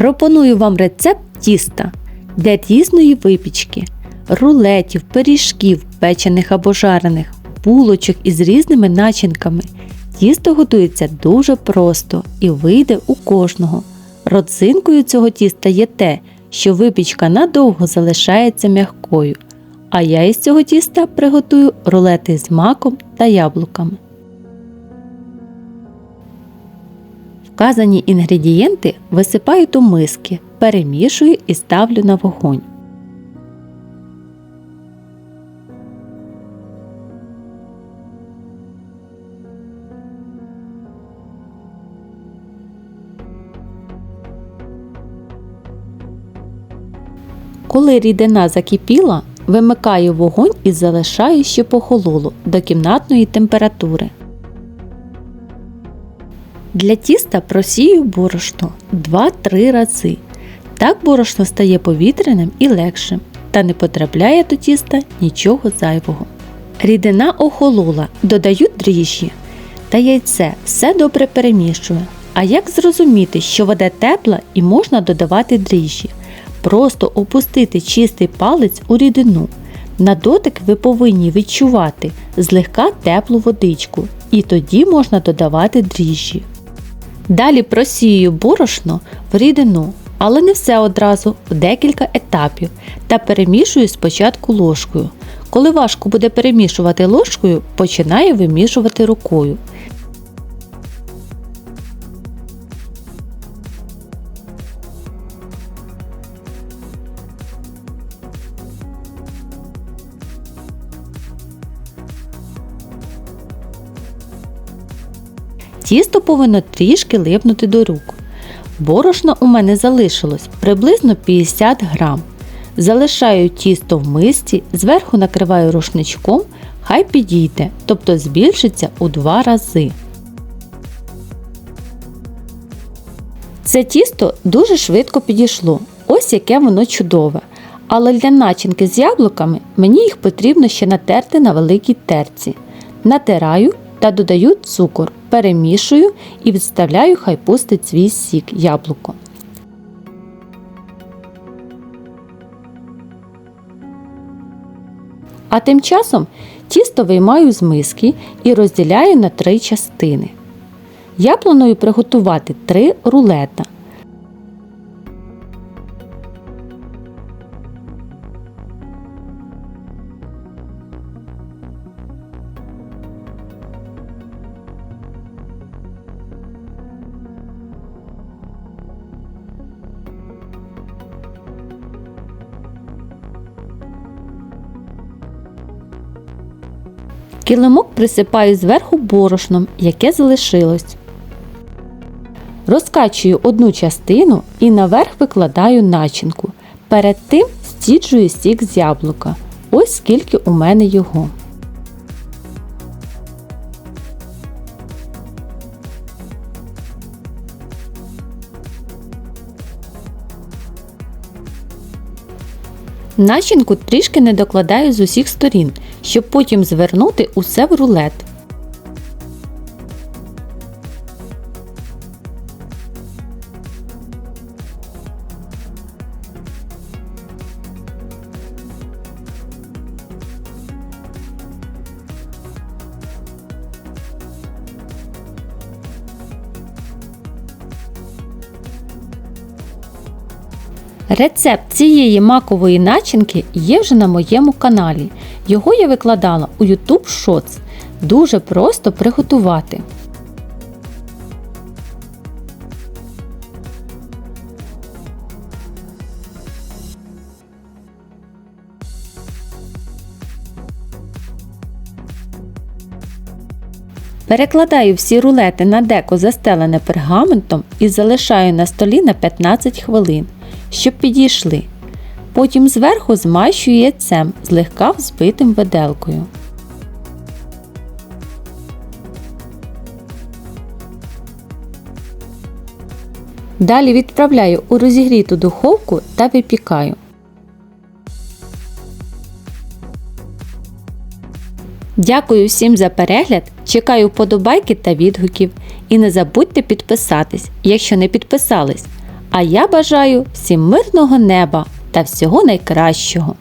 Пропоную вам рецепт тіста для різної випічки, рулетів, пиріжків, печених або жарених, булочок із різними начинками. Тісто готується дуже просто і вийде у кожного. Родзинкою цього тіста є те, що випічка надовго залишається м'якою. А я із цього тіста приготую рулети з маком та яблуками. Вказані інгредієнти висипаю до миски, перемішую і ставлю на вогонь. Коли рідина закипіла, вимикаю вогонь і залишаю, щоб охололо до кімнатної температури. Для тіста просію борошно 2-3 рази. Так борошно стає повітряним і легшим та не потрапляє до тіста нічого зайвого. Рідина охолола, додаю дріжджі та яйце все добре перемішую. А як зрозуміти, що вода тепла і можна додавати дріжджі? Просто опустити чистий палець у рідину. На дотик ви повинні відчувати злегка теплу водичку, і тоді можна додавати дріжджі. Далі просію борошно в рідину, але не все одразу в декілька етапів та перемішую спочатку ложкою. Коли важко буде перемішувати ложкою, починаю вимішувати рукою. Тісто повинно трішки липнути до рук. Борошна у мене залишилось приблизно 50 грам. Залишаю тісто в мисці, зверху накриваю рушничком, хай підійде, тобто збільшиться у два рази. Це тісто дуже швидко підійшло. Ось яке воно чудове. Але для начинки з яблуками мені їх потрібно ще натерти на великій терці. Натираю та додаю цукор, перемішую і відставляю, хай пустить свій сік яблуко. А тим часом тісто виймаю з миски і розділяю на три частини. Я планую приготувати три рулета. Килимок присипаю зверху борошном, яке залишилось. Розкачую одну частину і наверх викладаю начинку. Перед тим стіджую сік з яблука. Ось скільки у мене його. Начинку трішки не докладаю з усіх сторін, щоб потім звернути усе в рулет. Рецепт цієї макової начинки є вже на моєму каналі. Його я викладала у YouTube Shorts. Дуже просто приготувати. Перекладаю всі рулети на деко застелене пергаментом і залишаю на столі на 15 хвилин, щоб підійшли. Потім зверху змащую яйцем злегка взбитим виделкою. Далі відправляю у розігріту духовку та випікаю. Дякую всім за перегляд. Чекаю вподобайки та відгуків. І не забудьте підписатись, якщо не підписались. А я бажаю всім мирного неба та всього найкращого.